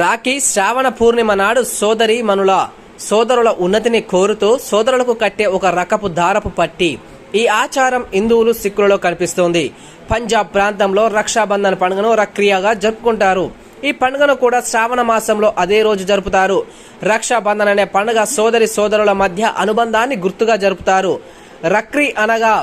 రాఖీ శ్రావణ పూర్ణిమ నాడు సోదరి మనుల సోదరుల ఉన్నతిని కోరుతూ సోదరులకు కట్టే ఒక రకపు దారపు పట్టి. ఈ ఆచారం హిందువులు సిక్కులలో కనిపిస్తోంది. పంజాబ్ ప్రాంతంలో రక్షాబంధన్ పండుగను రక్రియాగా జరుపుకుంటారు. ఈ పండుగను కూడా శ్రావణ మాసంలో అదే రోజు జరుపుతారు. రక్షాబంధన్ అనే పండుగ సోదరి సోదరుల మధ్య అనుబంధాన్ని గుర్తుగా జరుపుతారు. రక్రి అనగా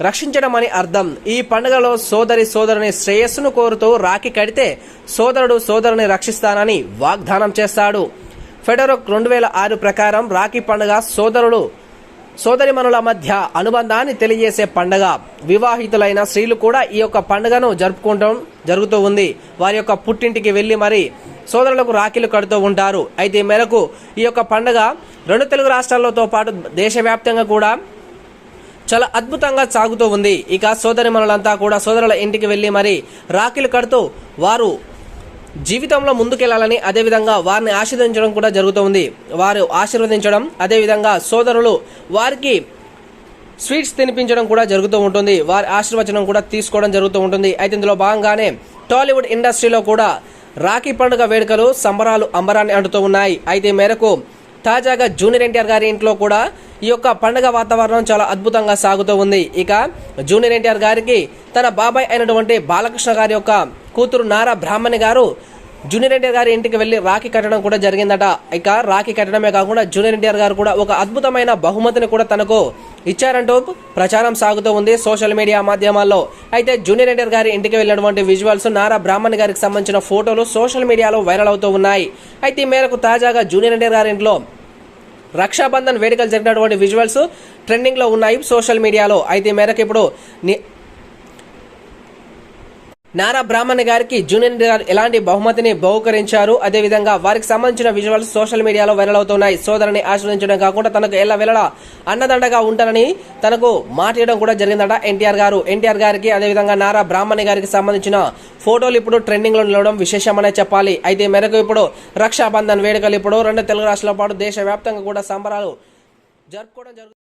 రక్షించడం అని అర్థం. ఈ పండుగలో సోదరి సోదరుని శ్రేయస్సును కోరుతూ రాఖీ కడితే సోదరుడు సోదరుని రక్షిస్తానని వాగ్దానం చేస్తాడు. ఫెడరోక్ రెండు వేల ఆరు ప్రకారం రాఖీ పండుగ సోదరుడు సోదరిమణుల మధ్య అనుబంధాన్ని తెలియజేసే పండుగ. వివాహితులైన స్త్రీలు కూడా ఈ యొక్క పండుగను జరుపుకోవడం జరుగుతూ ఉంది. వారి యొక్క పుట్టింటికి వెళ్ళి మరి సోదరులకు రాఖీలు కడుతూ ఉంటారు. అయితే ఈ మేరకు ఈ యొక్క పండుగ రెండు తెలుగు రాష్ట్రాలతో పాటు దేశవ్యాప్తంగా కూడా చాలా అద్భుతంగా సాగుతూ ఉంది. ఇక సోదరిమణులంతా కూడా సోదరుల ఇంటికి వెళ్ళి మరి రాఖీలు కడుతూ వారు జీవితంలో ముందుకెళ్ళాలని అదేవిధంగా వారిని ఆశీర్వదించడం కూడా జరుగుతూ ఉంది. వారు ఆశీర్వదించడం అదేవిధంగా సోదరులు వారికి స్వీట్స్ తినిపించడం కూడా జరుగుతూ ఉంటుంది. వారి ఆశీర్వచనం కూడా తీసుకోవడం జరుగుతూ ఉంటుంది. అయితే ఇందులో భాగంగానే టాలీవుడ్ ఇండస్ట్రీలో కూడా రాఖీ పండుగ వేడుకలు సంబరాలు అంబరాన్ని అంటుతూ ఉన్నాయి. అయితే మేరకు తాజాగా జూనియర్ ఎన్టీఆర్ గారి ఇంట్లో కూడా ఈ యొక్క పండుగ వాతావరణం చాలా అద్భుతంగా సాగుతూ ఉంది. ఇక జూనియర్ ఎన్టీఆర్ గారికి తన బాబాయ్ అయినటువంటి బాలకృష్ణ గారి యొక్క కూతురు నారా బ్రాహ్మణి గారు జూనియర్ ఎన్టీఆర్ గారి ఇంటికి వెళ్ళి రాఖీ కట్టడం కూడా జరిగిందట. ఇక రాఖీ కట్టడమే కాకుండా జూనియర్ ఎన్టీఆర్ గారు కూడా ఒక అద్భుతమైన బహుమతిని కూడా తనకు ఇచ్చారంటూ ప్రచారం సాగుతూ ఉంది సోషల్ మీడియా మాధ్యమాల్లో. అయితే జూనియర్ ఎన్టీఆర్ గారి ఇంటికి వెళ్ళినటువంటి విజువల్స్ నారా బ్రాహ్మణ్ గారికి సంబంధించిన ఫోటోలు సోషల్ మీడియాలో వైరల్ అవుతూ ఉన్నాయి. అయితే ఈ మేరకు తాజాగా జూనియర్ ఎన్టీఆర్ గారి ఇంట్లో రక్షాబంధన్ వేడుకలు జరిగినటువంటి విజువల్స్ ట్రెండింగ్లో ఉన్నాయి సోషల్ మీడియాలో. అయితే ఈ మేరకు ఇప్పుడు నారా బ్రాహ్మణ్ గారికి జూనియర్ ఎలాంటి బహుమతిని బహుకరించారు? అదేవిధంగా వారికి సంబంధించిన విజువల్స్ సోషల్ మీడియాలో వైరల్ అవుతున్నాయి. సోదరుని ఆశ్రయించడం కాకుండా తనకు ఎలా వెళ్ళడా అన్నదండగా ఉంటానని తనకు మాట్లాడడం కూడా జరిగిందట ఎన్టీఆర్ గారు. ఎన్టీఆర్ గారికి అదేవిధంగా నారా బ్రాహ్మణ్ గారికి సంబంధించిన ఫోటోలు ఇప్పుడు ట్రెండింగ్లో నిలవడం విశేషమనే చెప్పాలి. అయితే మేరకు ఇప్పుడు రక్షాబంధన్ వేడుకలు ఇప్పుడు రెండు తెలుగు రాష్ట్రాల పాటు దేశవ్యాప్తంగా కూడా సంబరాలు జరుపుకోవడం జరుగుతుంది